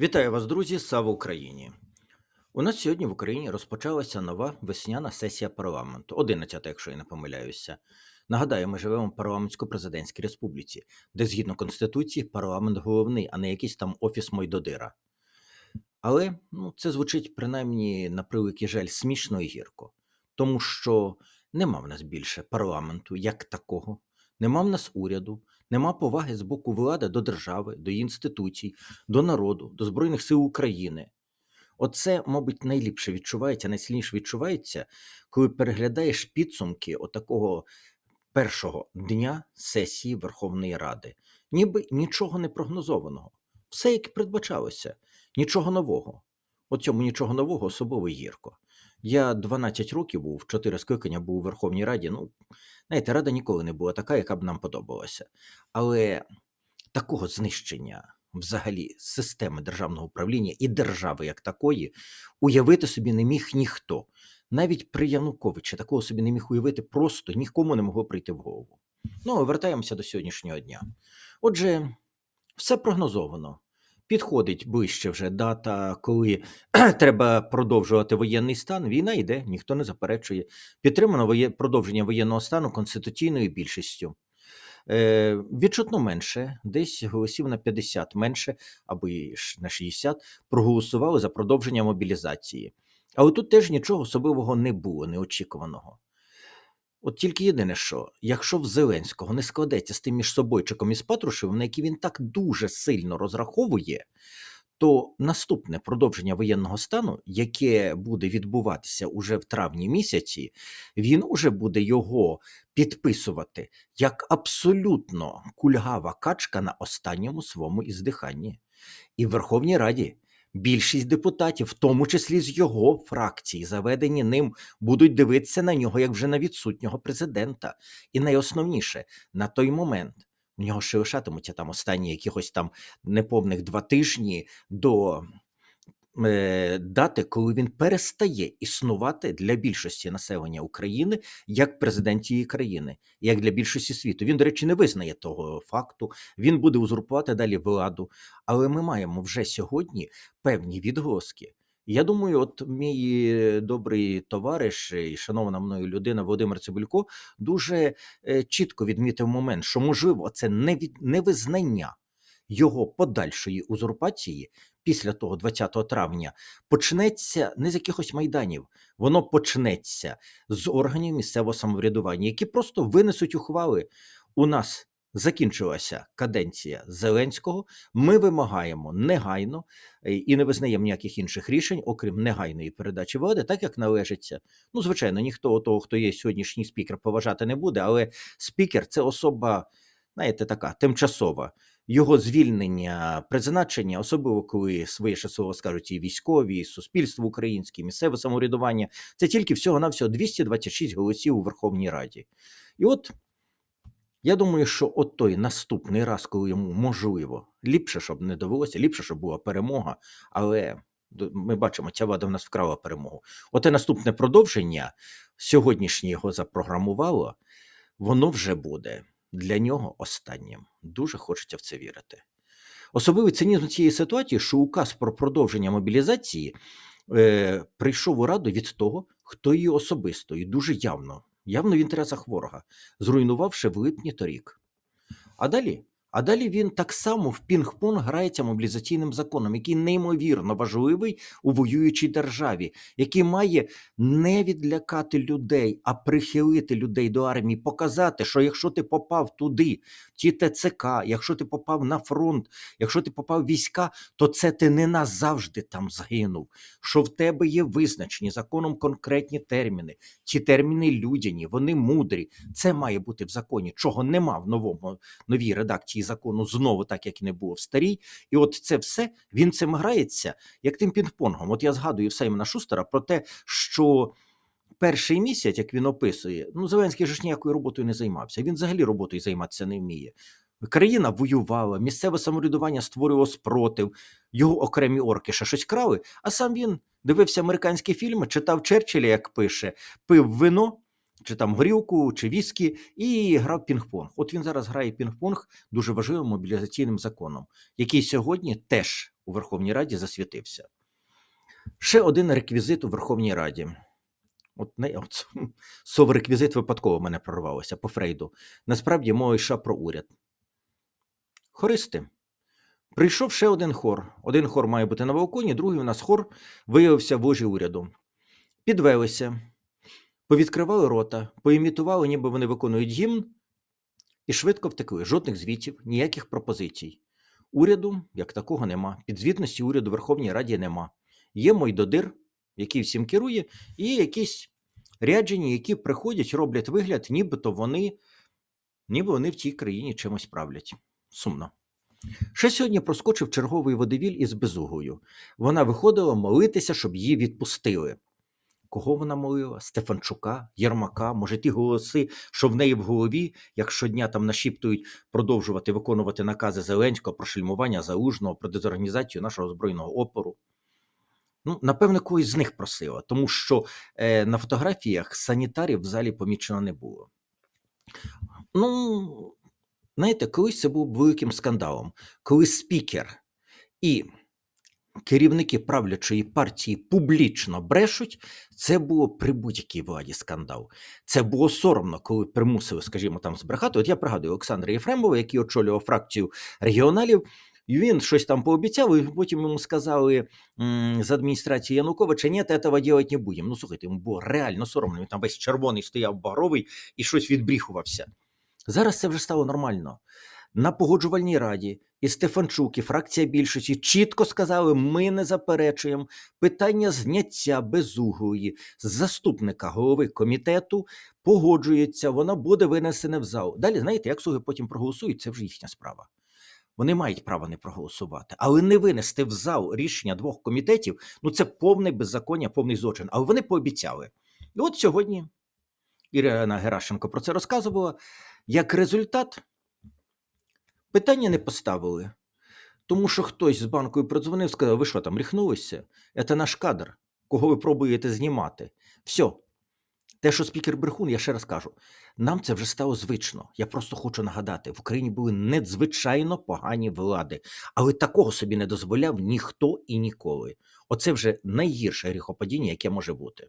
Вітаю вас, друзі! Слава Україні! У нас сьогодні в Україні розпочалася нова весняна сесія парламенту, 11, якщо я не помиляюся. Нагадаю, ми живемо в парламентсько-президентській республіці, де згідно конституції парламент головний, а не якийсь там офіс Мойдодира. Але ну, це звучить принаймні на превеликий жаль смішно і гірко, тому що нема в нас більше парламенту як такого, нема в нас уряду, нема поваги з боку влади до держави, до інституцій, до народу, до Збройних сил України. Оце, мабуть, найліпше відчувається, найсильніше відчувається, коли переглядаєш підсумки отакого першого дня сесії Верховної Ради. Ніби нічого не прогнозованого. Все, як і передбачалося, нічого нового. От цьому нічого нового особливо гірко. Я 12 років був, 4 скликання був у Верховній Раді. Ну, знаєте, рада ніколи не була така, яка б нам подобалася. Але такого знищення взагалі системи державного управління і держави як такої уявити собі не міг ніхто. Навіть при Януковичі такого собі не міг уявити, просто нікому не могло прийти в голову. Ну, вертаємося до сьогоднішнього дня. Отже, все прогнозовано. Підходить ближче вже дата, коли треба продовжувати воєнний стан. Війна йде, ніхто не заперечує. Підтримано воє... продовження воєнного стану конституційною більшістю. Е, відчутно менше, десь голосів на 50 менше, або на 60, проголосували за продовження мобілізації. Але тут теж нічого особливого не було, неочікуваного. От тільки єдине, що якщо в Зеленського не складеться з тим між собойчиком і з Патрушевим, на який він так дуже сильно розраховує, то наступне продовження воєнного стану, яке буде відбуватися уже в травні місяці, він уже буде його підписувати як абсолютно кульгава качка на останньому своєму іздиханні. І в Верховній Раді більшість депутатів, в тому числі з його фракції, заведені ним, будуть дивитися на нього як вже на відсутнього президента. І найосновніше, на той момент в нього ще лишатимуться там останні якихось там неповних два тижні до е, дати, коли він перестає існувати для більшості населення України як президент цієї країни, як для більшості світу. Він, до речі, не визнає того факту. Він буде узурпувати далі владу. Але ми маємо вже сьогодні певні відголоски. Я думаю, от мій добрий товариш і шанована мною людина Володимир Цибулько дуже е, чітко відмітив момент, що можливо це не від невизнання його подальшої узурпації після того 20 травня почнеться не з якихось майданів, воно почнеться з органів місцевого самоврядування, які просто винесуть ухвали. У нас закінчилася каденція Зеленського. Ми вимагаємо негайно е, і не визнаємо ніяких інших рішень, окрім негайної передачі влади, так як належиться. Ну, звичайно, ніхто того, хто є сьогоднішній спікер, поважати не буде, але спікер це особа, знаєте, така тимчасова. Його звільнення, призначення, особливо коли своє ще слово скажуть і військові, і суспільство українське, і місцеве самоврядування, це тільки всього навсього 226 голосів у Верховній Раді. І от я думаю, що от той наступний раз, коли йому можливо, ліпше, щоб не довелося, ліпше, щоб була перемога, але ми бачимо, ця влада в нас вкрала перемогу. Оте наступне продовження, сьогоднішнє його запрограмувало, воно вже буде для нього останнім. Дуже хочеться в це вірити. Особливий цинізм цієї ситуації, що указ про продовження мобілізації е, прийшов у раду від того, хто її особисто і дуже явно, явно в інтересах ворога, зруйнувавши в липні торік. А далі? А далі він так само в пінг-понг грається мобілізаційним законом, який неймовірно важливий у воюючій державі, який має не відлякати людей, а прихилити людей до армії, показати, що якщо ти попав туди, ті ТЦК, якщо ти попав на фронт, якщо ти попав в війська, то це ти не назавжди там згинув. Що в тебе є визначені законом конкретні терміни. Ці терміни людяні, вони мудрі. Це має бути в законі, чого нема в новому новій редакції закону, знову так як і не було в старій. І от це все він цим грається, як тим пінг-понгом. От я згадую Саймона Шустера про те, що. Перший місяць, як він описує, ну Зеленський ж ніякою роботою не займався. Він взагалі роботою займатися не вміє. Країна воювала, місцеве самоврядування створювало спротив, його окремі орки ще щось крали, а сам він дивився американські фільми, читав Черчилля, як пише, пив вино, чи там горілку, чи віскі, і грав пінг-понг. От він зараз грає пінг-понг дуже важливим мобілізаційним законом, який сьогодні теж у Верховній Раді засвітився. Ще один реквізит у Верховній Раді. От, не, от слово випадково мене прорвалося по Фрейду. Насправді мова йшла про уряд. Хористи. Прийшов ще один хор. Один хор має бути на балконі, другий у нас хор виявився в ложі уряду. Підвелися, повідкривали рота, поімітували, ніби вони виконують гімн, і швидко втекли. Жодних звітів, ніяких пропозицій. Уряду як такого нема. Підзвітності уряду Верховній Раді нема. Є Мойдодир, який всім керує, і якісь ряджені, які приходять, роблять вигляд, нібито вони, ніби вони в цій країні чимось правлять. Сумно. Ще сьогодні проскочив черговий водевіль із безугою. Вона виходила молитися, щоб її відпустили. Кого вона молила? Стефанчука, Єрмака, може, ті голоси, що в неї в голові, як щодня там нашіптують продовжувати виконувати накази Зеленського про шельмування залужного, про дезорганізацію нашого збройного опору. Ну, напевне, когось з них просила, тому що е, на фотографіях санітарів в залі помічено не було. Ну, знаєте, колись це був великим скандалом, коли спікер і керівники правлячої партії публічно брешуть, це було при будь-якій владі скандал. Це було соромно, коли примусили, скажімо, там збрехати. От я пригадую Олександра Єфремова, який очолював фракцію регіоналів. І він щось там пообіцяв, і потім йому сказали з адміністрації Януковича, ні, этого делать не будемо. Ну, слухайте, йому було реально соромно. Він там весь червоний стояв багровий і щось відбріхувався. Зараз це вже стало нормально. На погоджувальній раді і Стефанчук, і фракція більшості чітко сказали: ми не заперечуємо питання зняття безуглої з заступника голови комітету погоджується, вона буде винесена в зал. Далі, знаєте, як слуги потім проголосують, це вже їхня справа. Вони мають право не проголосувати, але не винести в зал рішення двох комітетів ну це повне беззаконня, повний злочин. Але вони пообіцяли. І от сьогодні Ірина Геращенко про це розказувала. Як результат, питання не поставили, тому що хтось з банкою продзвонив, сказав: ви що там ріхнулися? Це наш кадр, кого ви пробуєте знімати. Все. Те, що спікер брехун, я ще раз кажу, нам це вже стало звично. Я просто хочу нагадати: в Україні були надзвичайно погані влади, але такого собі не дозволяв ніхто і ніколи. Оце вже найгірше гріхопадіння, яке може бути.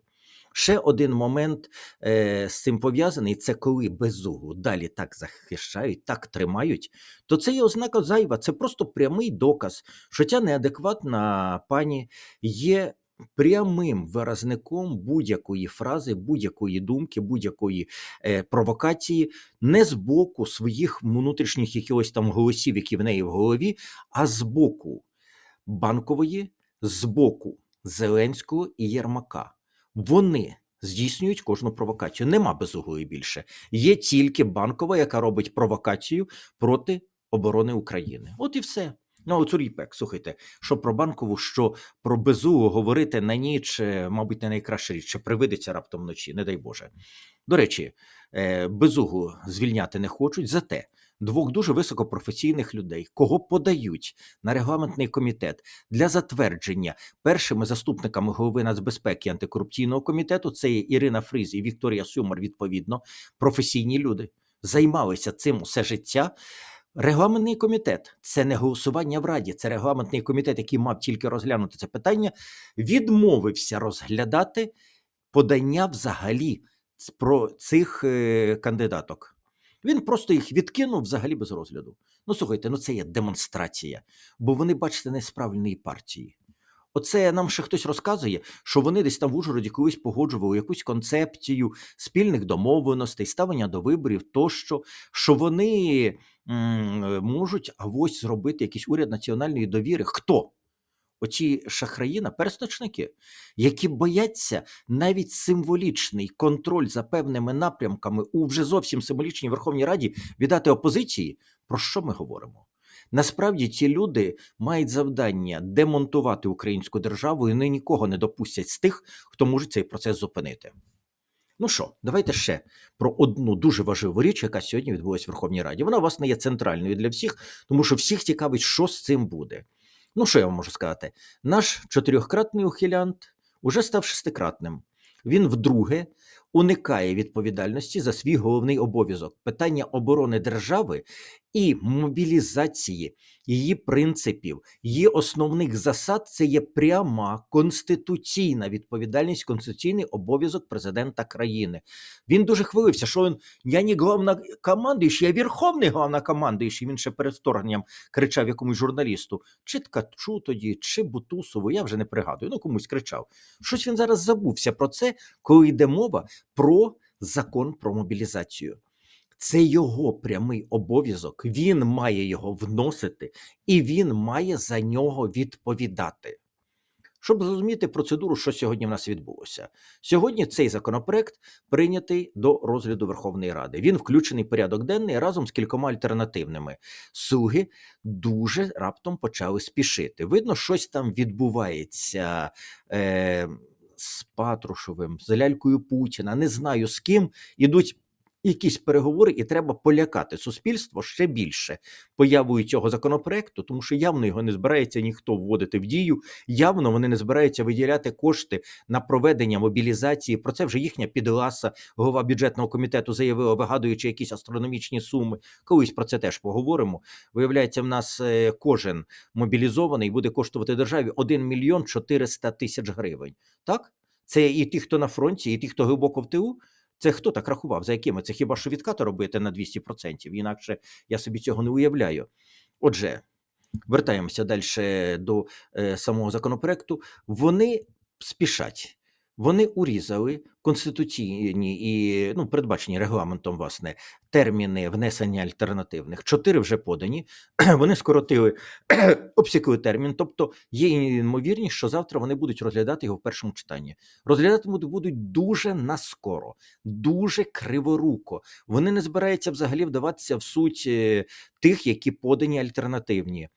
Ще один момент е, з цим пов'язаний: це коли безугу далі так захищають, так тримають, то це є ознака зайва. Це просто прямий доказ, що ця неадекватна пані є прямим виразником будь-якої фрази, будь-якої думки, будь-якої е, провокації, не з боку своїх внутрішніх якихось там голосів, які в неї в голові, а з боку банкової, з боку Зеленського і Єрмака. Вони здійснюють кожну провокацію. Нема безуглої більше. Є тільки банкова, яка робить провокацію проти оборони України. От і все. Ну, оцю ріпек, слухайте, що про банкову, що про безугу говорити на ніч, е, мабуть, не найкраща річ, що привидеться раптом вночі, не дай Боже. До речі, е, безугу звільняти не хочуть, зате двох дуже високопрофесійних людей, кого подають на регламентний комітет для затвердження першими заступниками голови нацбезпеки антикорупційного комітету, це є Ірина Фріз і Вікторія Сюмар, відповідно, професійні люди, займалися цим усе життя. Регламентний комітет це не голосування в Раді, це регламентний комітет, який мав тільки розглянути це питання, відмовився розглядати подання взагалі про цих е, кандидаток. Він просто їх відкинув взагалі без розгляду. Ну слухайте, ну це є демонстрація, бо вони, бачите, не справленої партії. Оце нам ще хтось розказує, що вони десь там в Ужгороді колись погоджували якусь концепцію спільних домовленостей, ставлення до виборів тощо, що вони м, можуть авось зробити якийсь уряд національної довіри. Хто? Оці шахраї, наперсточники, які бояться навіть символічний контроль за певними напрямками у вже зовсім символічній Верховній Раді віддати опозиції. Про що ми говоримо? Насправді ці люди мають завдання демонтувати українську державу і вони нікого не допустять з тих, хто може цей процес зупинити. Ну що, давайте ще про одну дуже важливу річ, яка сьогодні відбулася в Верховній Раді. Вона, власне, є центральною для всіх, тому що всіх цікавить, що з цим буде. Ну, що я вам можу сказати? Наш чотирьохкратний ухилянт уже став шестикратним. Він вдруге уникає відповідальності за свій головний обов'язок питання оборони держави і мобілізації її принципів, її основних засад це є пряма конституційна відповідальність, конституційний обов'язок президента країни. Він дуже хвилився, що він я не главнокомандуючий, я верховний главнокомандуючий. Він ще перед вторгненням кричав якомусь журналісту, чи Ткачу тоді, чи Бутусову, я вже не пригадую. Ну комусь кричав. Щось він зараз забувся про це, коли йде мова про закон про мобілізацію. Це його прямий обов'язок, він має його вносити і він має за нього відповідати. Щоб зрозуміти процедуру, що сьогодні в нас відбулося. Сьогодні цей законопроект прийнятий до розгляду Верховної Ради. Він включений в порядок денний разом з кількома альтернативними. Суги дуже раптом почали спішити. Видно, щось там відбувається е, з Патрушевим, з лялькою Путіна. Не знаю з ким ідуть якісь переговори, і треба полякати суспільство ще більше появою цього законопроекту, тому що явно його не збирається ніхто вводити в дію. Явно вони не збираються виділяти кошти на проведення мобілізації. Про це вже їхня підласа, голова бюджетного комітету заявила, вигадуючи якісь астрономічні суми. Колись про це теж поговоримо. Виявляється, в нас е, кожен мобілізований буде коштувати державі 1 мільйон 400 тисяч гривень. Так? Це і ті, хто на фронті, і ті, хто глибоко в тилу. Це хто так рахував? За якими? Це хіба що відкати робити на 200%? Інакше я собі цього не уявляю. Отже, вертаємося далі до е, самого законопроекту. Вони спішать. Вони урізали конституційні і ну, передбачені регламентом, власне, терміни внесення альтернативних. Чотири вже подані. Вони скоротили, обсікли термін. Тобто є ймовірність, що завтра вони будуть розглядати його в першому читанні. Розглядати будуть дуже наскоро, дуже криворуко. Вони не збираються взагалі вдаватися в суть е, тих, які подані альтернативні.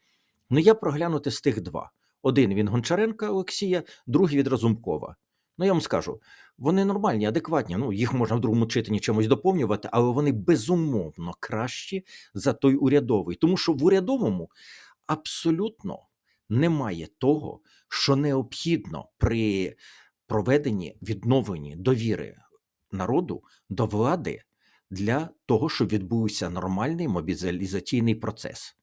Ну я проглянути з тих два. Один він Гончаренка Олексія, другий від Разумкова. Ну, я вам скажу, вони нормальні, адекватні. Ну, їх можна в другому читанні чимось доповнювати, але вони безумовно кращі за той урядовий. Тому що в урядовому абсолютно немає того, що необхідно при проведенні відновленні довіри народу до влади для того, щоб відбувся нормальний мобілізаційний процес.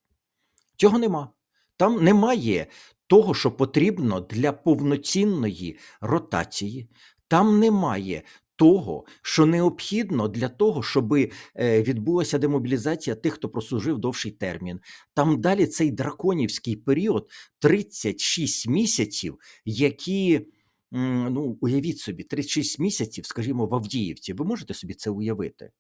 Цього нема. Там немає того, що потрібно для повноцінної ротації. Там немає того, що необхідно для того, щоб відбулася демобілізація тих, хто прослужив довший термін. Там далі цей драконівський період 36 місяців, які. Ну, уявіть собі, 36 місяців, скажімо, в Авдіївці. Ви можете собі це уявити?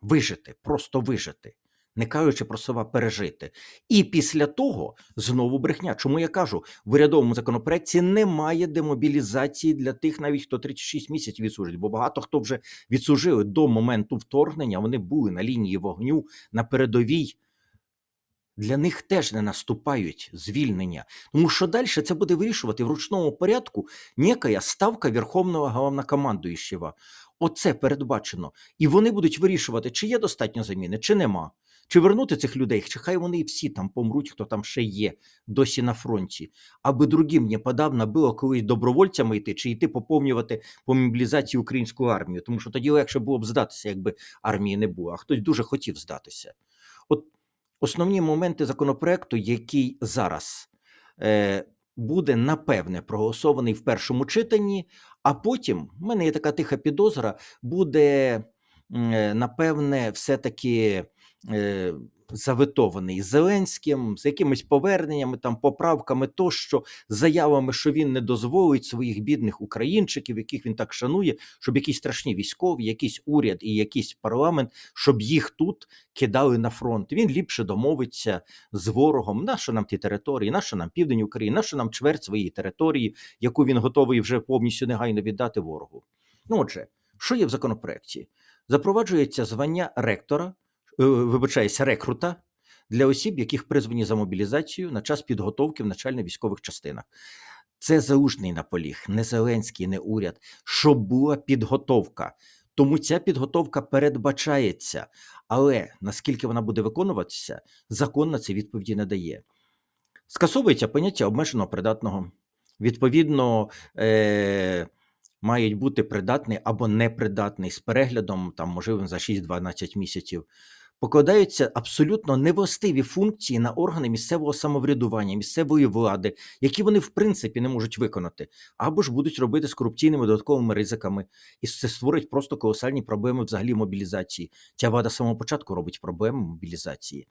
Вижити, просто вижити не кажучи про слова пережити. І після того знову брехня. Чому я кажу, в урядовому законопроекті немає демобілізації для тих, навіть хто 36 місяців відслужить, бо багато хто вже відслужили до моменту вторгнення. Вони були на лінії вогню на передовій. Для них теж не наступають звільнення, тому що далі це буде вирішувати в ручному порядку некая ставка Верховного Головнокомандуючого. Оце передбачено, і вони будуть вирішувати, чи є достатньо заміни, чи нема. Чи вернути цих людей, чи хай вони всі там помруть, хто там ще є досі на фронті, аби другим не подавно було колись добровольцями йти, чи йти поповнювати по мобілізації українську армію, тому що тоді легше було б здатися, якби армії не було, а хтось дуже хотів здатися. От основні моменти законопроекту, який зараз е, буде напевне проголосований в першому читанні, а потім в мене є така тиха підозра, буде е, напевне все-таки. Е, заветований Зеленським з якимись поверненнями, там поправками, тощо заявами, що він не дозволить своїх бідних українчиків, яких він так шанує, щоб якісь страшні військові, якийсь уряд і якийсь парламент, щоб їх тут кидали на фронт. Він ліпше домовиться з ворогом. Нащо нам ті території, нащо нам південь України, нащо нам чверть своєї території, яку він готовий вже повністю негайно віддати ворогу. Ну, отже, що є в законопроекті? Запроваджується звання ректора. Е, вибачаюся, рекрута для осіб, яких призвані за мобілізацію на час підготовки в начально-військових частинах. Це заужний наполіг, не Зеленський, не уряд, щоб була підготовка. Тому ця підготовка передбачається, але наскільки вона буде виконуватися, закон на це відповіді не дає. Скасовується поняття обмеженого придатного. Відповідно, е- мають бути придатний або непридатний з переглядом, там, можливо, за 6-12 місяців. Покладаються абсолютно невластиві функції на органи місцевого самоврядування, місцевої влади, які вони в принципі не можуть виконати, або ж будуть робити з корупційними додатковими ризиками, і це створить просто колосальні проблеми взагалі мобілізації. Ця влада з самого початку робить проблеми мобілізації.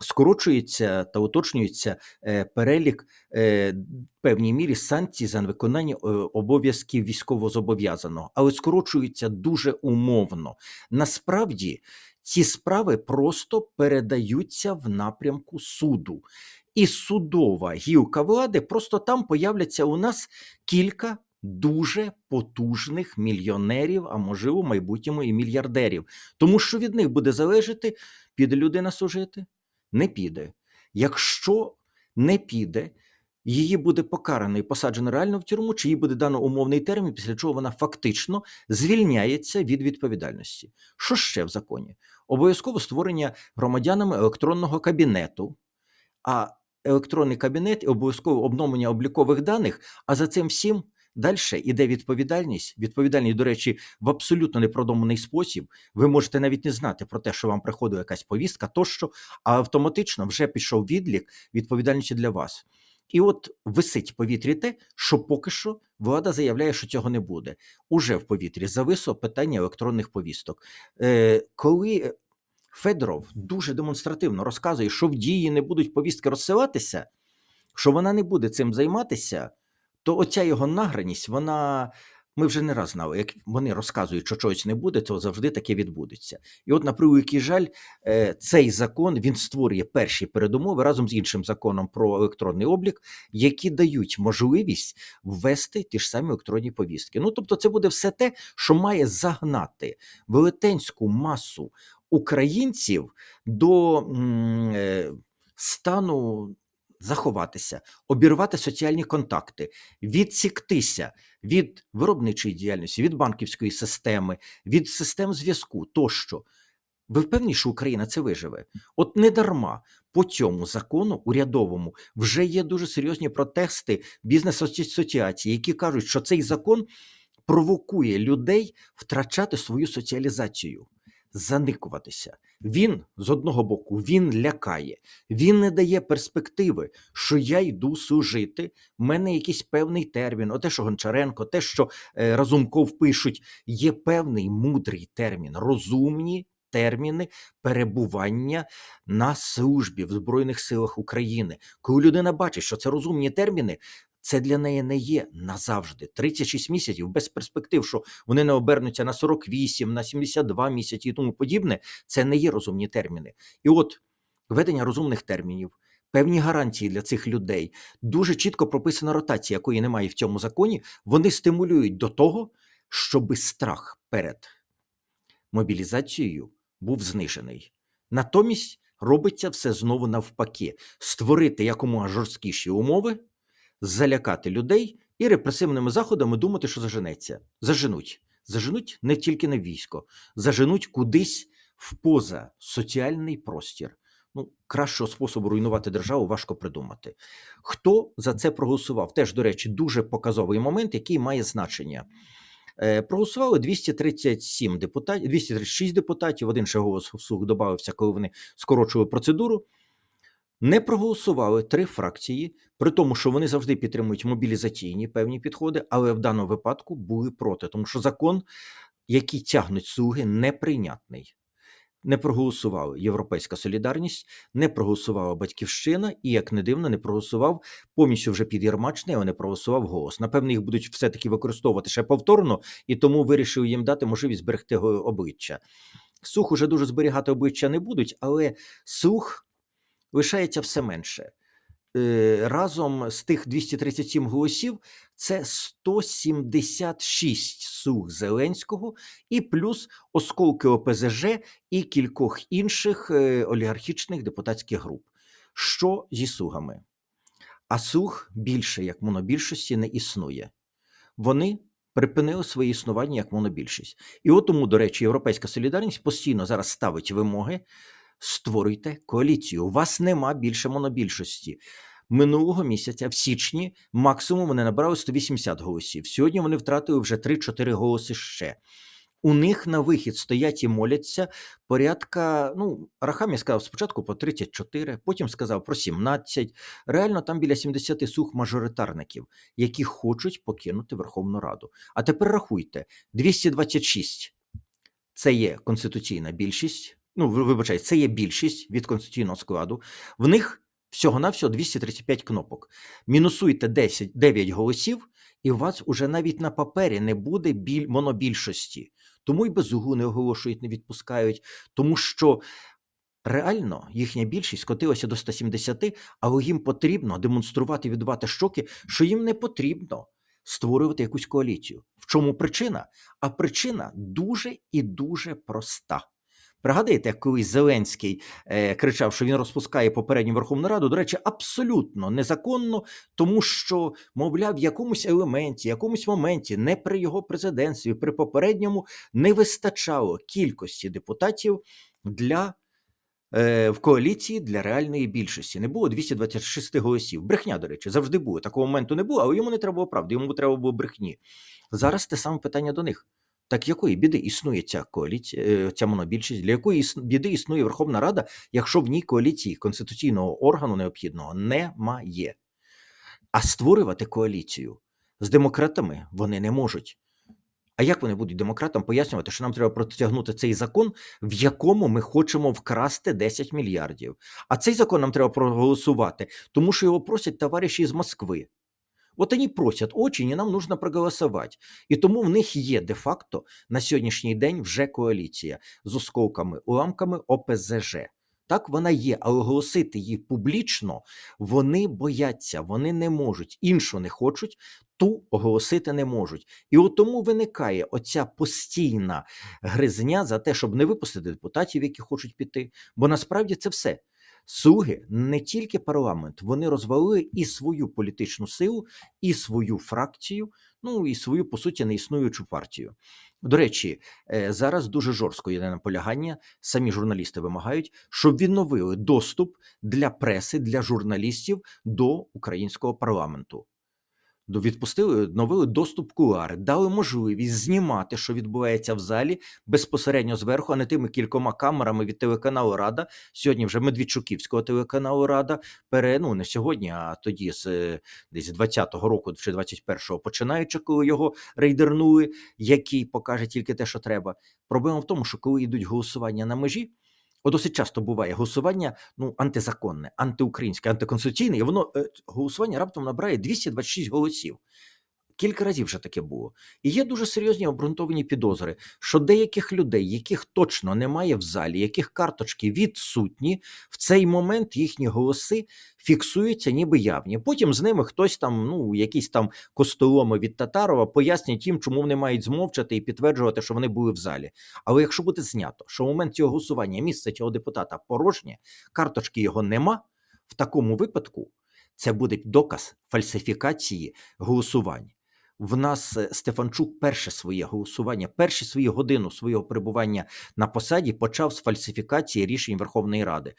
Скорочується та уточнюється е, перелік е, певній мірі санкцій за невиконання е, обов'язків військовозобов'язаного, але скорочується дуже умовно. Насправді ці справи просто передаються в напрямку суду. І судова гілка влади просто там появляться у нас кілька дуже потужних мільйонерів, а можливо, в майбутньому і мільярдерів. Тому що від них буде залежати, піде людина служити, не піде. Якщо не піде, її буде покарано і посаджено реально в тюрму, чи їй буде дано умовний термін, після чого вона фактично звільняється від відповідальності. Що ще в законі? Обов'язково створення громадянами електронного кабінету, а електронний кабінет і обов'язково обновлення облікових даних, а за цим всім. Далі іде відповідальність. Відповідальність, до речі, в абсолютно непродуманий спосіб. Ви можете навіть не знати про те, що вам приходила якась повістка, тощо, а автоматично вже пішов відлік відповідальності для вас. І от висить в повітрі те, що поки що влада заявляє, що цього не буде. Уже в повітрі зависло питання електронних повісток. Е, коли Федоров дуже демонстративно розказує, що в дії не будуть повістки розсилатися, що вона не буде цим займатися, то оця його награність, вона. Ми вже не раз знали, як вони розказують, що чогось не буде, то завжди таке відбудеться. І от, на превеликий жаль, е, цей закон він створює перші передумови разом з іншим законом про електронний облік, які дають можливість ввести ті ж самі електронні повістки. Ну тобто, це буде все те, що має загнати велетенську масу українців до е, стану заховатися, обірвати соціальні контакти, відсіктися від виробничої діяльності, від банківської системи, від систем зв'язку тощо. Ви впевнені, що Україна це виживе? От не дарма по цьому закону урядовому вже є дуже серйозні протести бізнес-асоціації, які кажуть, що цей закон провокує людей втрачати свою соціалізацію заникуватися. Він з одного боку він лякає, він не дає перспективи, що я йду служити. в мене якийсь певний термін. Оте, що Гончаренко, те, що е, Разумков пишуть, є певний мудрий термін, розумні. Терміни перебування на службі в Збройних силах України, коли людина бачить, що це розумні терміни, це для неї не є назавжди. 36 місяців без перспектив, що вони не обернуться на 48, на 72 місяці і тому подібне. Це не є розумні терміни. І от введення розумних термінів. Певні гарантії для цих людей дуже чітко прописана ротація, якої немає в цьому законі. Вони стимулюють до того, щоби страх перед мобілізацією був знижений. Натомість робиться все знову навпаки: створити якомога жорсткіші умови залякати людей і репресивними заходами думати, що заженеться. Заженуть. Заженуть не тільки на військо, заженуть кудись в поза соціальний простір. Ну, кращого способу руйнувати державу важко придумати. Хто за це проголосував? Теж, до речі, дуже показовий момент, який має значення. Е, проголосували 237 депутатів, 236 депутатів. Один ще голос вслух додався, коли вони скорочували процедуру. Не проголосували три фракції, при тому, що вони завжди підтримують мобілізаційні певні підходи, але в даному випадку були проти, тому що закон, який тягнуть слуги, неприйнятний. Не проголосувала Європейська Солідарність, не проголосувала Батьківщина, і, як не дивно, не проголосував повністю вже під'єрмачний, але не проголосував голос. Напевно, їх будуть все-таки використовувати ще повторно, і тому вирішив їм дати можливість зберегти обличчя. Сух уже дуже зберігати обличчя не будуть, але сух лишається все менше. Е, разом з тих 237 голосів це 176 сух Зеленського, і плюс осколки ОПЗЖ і кількох інших е, олігархічних депутатських груп. Що зі сугами? А сух більше як монобільшості не існує. Вони припинили своє існування як монобільшість. І от тому, до речі, Європейська солідарність постійно зараз ставить вимоги створюйте коаліцію. У вас нема більше монобільшості. Минулого місяця, в січні, максимум вони набрали 180 голосів. Сьогодні вони втратили вже 3-4 голоси ще. У них на вихід стоять і моляться порядка. Ну, Рахамі сказав спочатку по 34, потім сказав про 17. Реально там біля 70 сух мажоритарників, які хочуть покинути Верховну Раду. А тепер рахуйте: 226 це є конституційна більшість. Ну, ви- вибачайте, це є більшість від конституційного складу. В них всього-навсього 235 кнопок. Мінусуйте 10, 9 голосів, і у вас уже навіть на папері не буде біль, монобільшості. Тому й безугу не оголошують, не відпускають, тому що реально їхня більшість скотилася до 170, але їм потрібно демонструвати, віддавати щоки, що їм не потрібно створювати якусь коаліцію. В чому причина? А причина дуже і дуже проста. Пригадуєте, як колись Зеленський е, кричав, що він розпускає попередню Верховну Раду, до речі, абсолютно незаконно, тому що, мовляв, в якомусь елементі, якомусь моменті, не при його президентстві, при попередньому не вистачало кількості депутатів для е, в коаліції для реальної більшості. Не було 226 голосів. Брехня, до речі, завжди було. Такого моменту не було, але йому не треба було правди, йому треба було брехні. Зараз те саме питання до них. Так якої біди існує ця коаліція, е, ця монобільшість? Для якої біди існує Верховна Рада, якщо в ній коаліції конституційного органу необхідного немає? А створювати коаліцію з демократами вони не можуть. А як вони будуть демократам пояснювати, що нам треба протягнути цей закон, в якому ми хочемо вкрасти 10 мільярдів? А цей закон нам треба проголосувати, тому що його просять товариші з Москви. От вони просять очень, і нам нужно проголосувати. І тому в них є де-факто на сьогоднішній день вже коаліція з осколками, уламками ОПЗЖ. Так вона є, але оголосити її публічно вони бояться, вони не можуть, іншу не хочуть, ту оголосити не можуть. І от тому виникає оця постійна гризня за те, щоб не випустити депутатів, які хочуть піти. Бо насправді це все. Слуги не тільки парламент, вони розвалили і свою політичну силу, і свою фракцію, ну і свою, по суті, неіснуючу партію. До речі, е, зараз дуже жорстко є наполягання. Самі журналісти вимагають, щоб відновили доступ для преси, для журналістів до українського парламенту. Відпустили, відновили доступ в кулуари, дали можливість знімати, що відбувається в залі безпосередньо зверху, а не тими кількома камерами від телеканалу Рада. Сьогодні вже Медведчуківського телеканалу Рада. Пере, ну, не сьогодні, а тоді з е, десь 20-го року чи 21-го, починаючи, коли його рейдернули, який покаже тільки те, що треба. Проблема в тому, що коли йдуть голосування на межі. От досить часто буває голосування ну, антизаконне, антиукраїнське, антиконституційне, і воно е, голосування раптом набирає 226 голосів. Кілька разів вже таке було. І є дуже серйозні обґрунтовані підозри, що деяких людей, яких точно немає в залі, яких карточки відсутні, в цей момент їхні голоси фіксуються ніби явні. Потім з ними хтось там, ну, якісь там костоломи від Татарова пояснять їм, чому вони мають змовчати і підтверджувати, що вони були в залі. Але якщо буде знято, що в момент цього голосування місце цього депутата порожнє, карточки його нема, в такому випадку це буде доказ фальсифікації голосувань. В нас е, Стефанчук перше своє голосування, перші свої годину свого перебування на посаді почав з фальсифікації рішень Верховної Ради.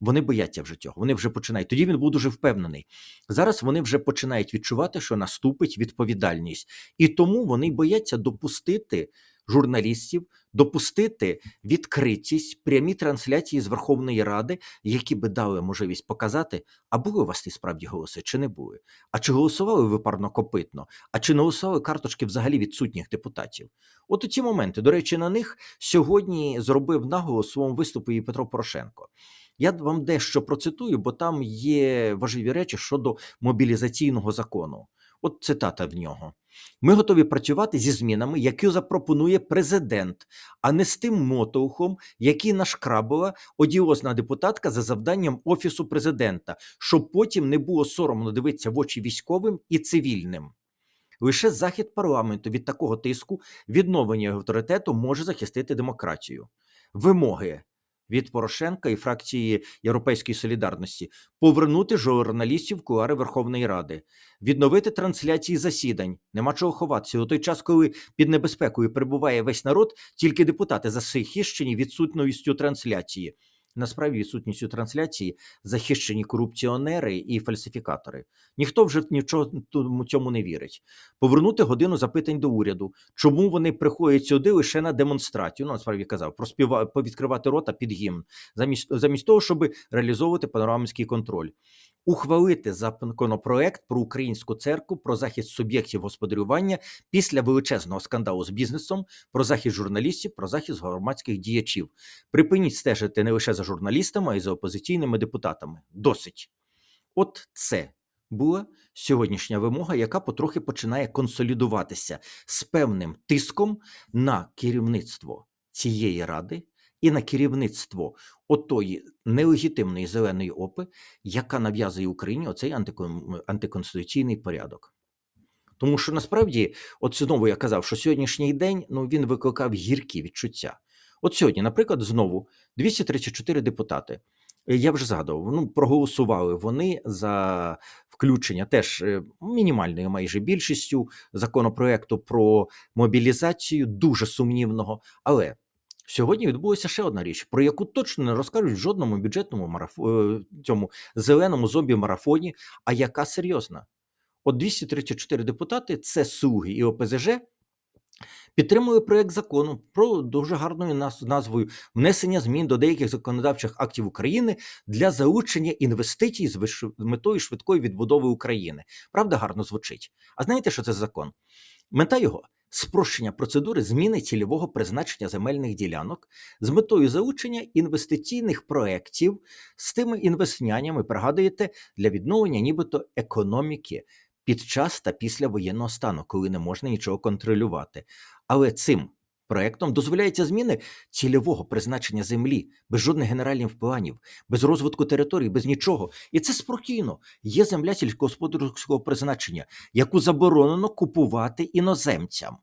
Вони бояться вже цього. Вони вже починають. Тоді він був дуже впевнений. Зараз вони вже починають відчувати, що наступить відповідальність, і тому вони бояться допустити журналістів, допустити відкритість, прямі трансляції з Верховної Ради, які би дали можливість показати, а були у вас ті справді голоси, чи не були. А чи голосували ви парнокопитно? А чи не голосували карточки взагалі відсутніх депутатів? От у ці моменти, до речі, на них сьогодні зробив наголос своєму виступі і Петро Порошенко. Я вам дещо процитую, бо там є важливі речі щодо мобілізаційного закону. От цитата в нього. Ми готові працювати зі змінами, які запропонує президент, а не з тим мотовхом, який нашкрабила одіозна депутатка за завданням офісу президента, щоб потім не було соромно дивитися в очі військовим і цивільним. Лише захід парламенту від такого тиску, відновлення авторитету може захистити демократію. Вимоги від Порошенка і фракції Європейської солідарності повернути журналістів в кулуари Верховної Ради, відновити трансляції засідань. Нема чого ховатися. У той час, коли під небезпекою перебуває весь народ, тільки депутати захищені відсутністю трансляції. Насправді відсутністю трансляції захищені корупціонери і фальсифікатори. Ніхто вже нічого цьому не вірить. Повернути годину запитань до уряду. Чому вони приходять сюди лише на демонстрацію? Ну, насправді казав, проспіва повідкривати рота під гімн, замість замість того, щоб реалізовувати панорамський контроль. Ухвалити законопроект про українську церкву, про захист суб'єктів господарювання після величезного скандалу з бізнесом, про захист журналістів, про захист громадських діячів. Припиніть стежити не лише за журналістами, а й за опозиційними депутатами. Досить. От це була сьогоднішня вимога, яка потрохи починає консолідуватися з певним тиском на керівництво цієї ради і на керівництво отої нелегітимної зеленої опи, яка нав'язує Україні оцей антиконституційний порядок. Тому що насправді, от знову я казав, що сьогоднішній день ну, він викликав гіркі відчуття. От сьогодні, наприклад, знову 234 депутати. е, Я вже згадував, ну проголосували вони за включення теж е, мінімальною майже більшістю законопроекту про мобілізацію, дуже сумнівного. Але сьогодні відбулася ще одна річ, про яку точно не розкажуть в жодному бюджетному марафо... е, цьому зеленому зомбі-марафоні, а яка серйозна. От 234 депутати це слуги і ОПЗЖ. Підтримує проект закону про дуже гарною назвою внесення змін до деяких законодавчих актів України для залучення інвестицій з метою швидкої відбудови України. Правда, гарно звучить. А знаєте, що це за закон? Мета його спрощення процедури зміни цільового призначення земельних ділянок з метою залучення інвестиційних проєктів з тими інвестняннями, пригадуєте, для відновлення нібито економіки під час та після воєнного стану, коли не можна нічого контролювати. Але цим проектом дозволяється зміни цільового призначення землі без жодних генеральних планів, без розвитку територій, без нічого. І це спокійно. Є земля сільськогосподарського призначення, яку заборонено купувати іноземцям.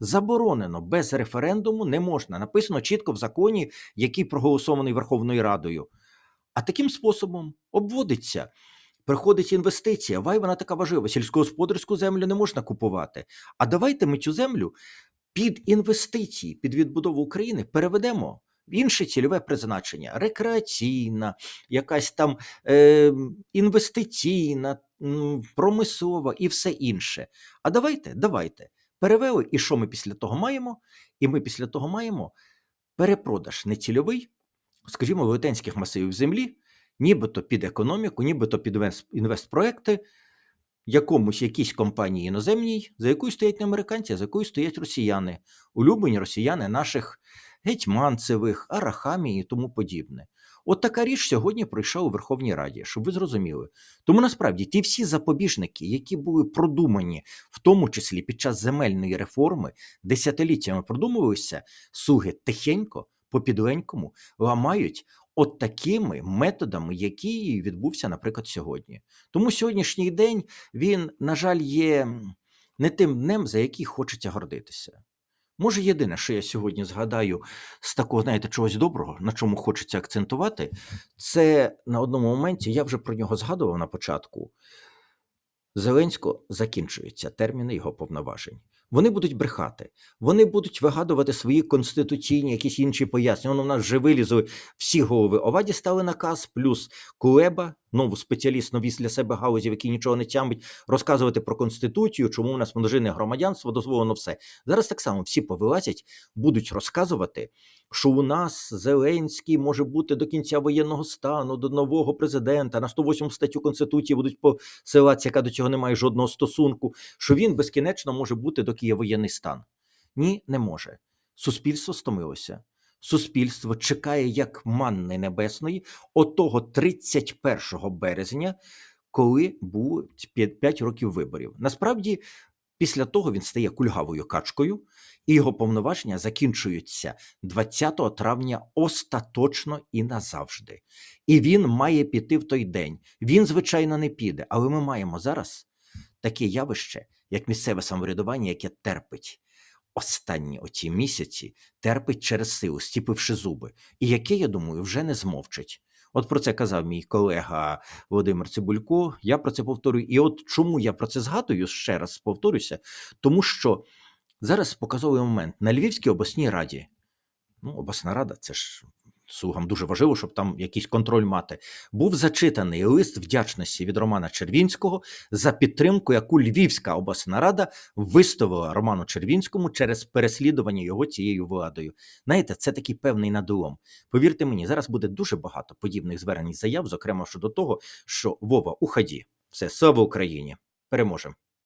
Заборонено без референдуму не можна. Написано чітко в законі, який проголосований Верховною Радою. А таким способом обводиться. Приходить інвестиція, вай вона така важлива. Сільськогосподарську землю не можна купувати. А давайте ми цю землю під інвестиції, під відбудову України переведемо в інше цільове призначення: рекреаційна, якась там е, інвестиційна, промислова і все інше. А давайте, давайте. Перевели, і що ми після того маємо? І ми після того маємо перепродаж нецільовий, скажімо, велетенських масивів землі, нібито під економіку, нібито під інвест- інвестпроекти, якомусь якійсь компанії іноземній, за якою стоять не американці, а за якою стоять росіяни, улюблені росіяни наших гетьманцевих, арахамії і тому подібне. От така річ сьогодні пройшла у Верховній Раді, щоб ви зрозуміли. Тому насправді ті всі запобіжники, які були продумані, в тому числі під час земельної реформи, десятиліттями продумувалися, слуги тихенько, по підленькому, ламають от такими методами, які відбувся, наприклад, сьогодні. Тому сьогоднішній день він, на жаль, є не тим днем, за який хочеться гордитися. Може, єдине, що я сьогодні згадаю з такого, знаєте, чогось доброго, на чому хочеться акцентувати, це на одному моменті, я вже про нього згадував на початку. Зеленського закінчуються терміни його повноважень. Вони будуть брехати, вони будуть вигадувати свої конституційні, якісь інші пояснення. Воно в нас вже вилізли всі голови. Оваді стали наказ, плюс Кулеба, нову спеціаліст, нові для себе галузів, які нічого не тямить, розказувати про конституцію, чому у нас множинне громадянство дозволено все. Зараз так само всі повилазять, будуть розказувати, що у нас Зеленський може бути до кінця воєнного стану, до нового президента, на 108 статтю Конституції будуть посилатися, яка до цього не має жодного стосунку, що він безкінечно може бути, доки є воєнний стан. Ні, не може. Суспільство стомилося. Суспільство чекає як манни небесної отого 31 березня, коли було 5 років виборів. Насправді, після того він стає кульгавою качкою, і його повноваження закінчуються 20 травня остаточно і назавжди. І він має піти в той день. Він, звичайно, не піде, але ми маємо зараз таке явище, як місцеве самоврядування, яке терпить. Останні оті місяці терпить через силу, стіпивши зуби, і яке, я думаю, вже не змовчить. От про це казав мій колега Володимир Цибулько. Я про це повторюю. І от чому я про це згадую ще раз повторюся, тому що зараз показовий момент на Львівській обласній раді. Ну, обласна рада, це ж слугам дуже важливо, щоб там якийсь контроль мати. Був зачитаний лист вдячності від Романа Червінського за підтримку, яку Львівська обласна рада виставила Роману Червінському через переслідування його цією владою. Знаєте, це такий певний надлом. Повірте мені, зараз буде дуже багато подібних звернень заяв, зокрема щодо того, що Вова, уході. Все, слава Україні! Переможемо!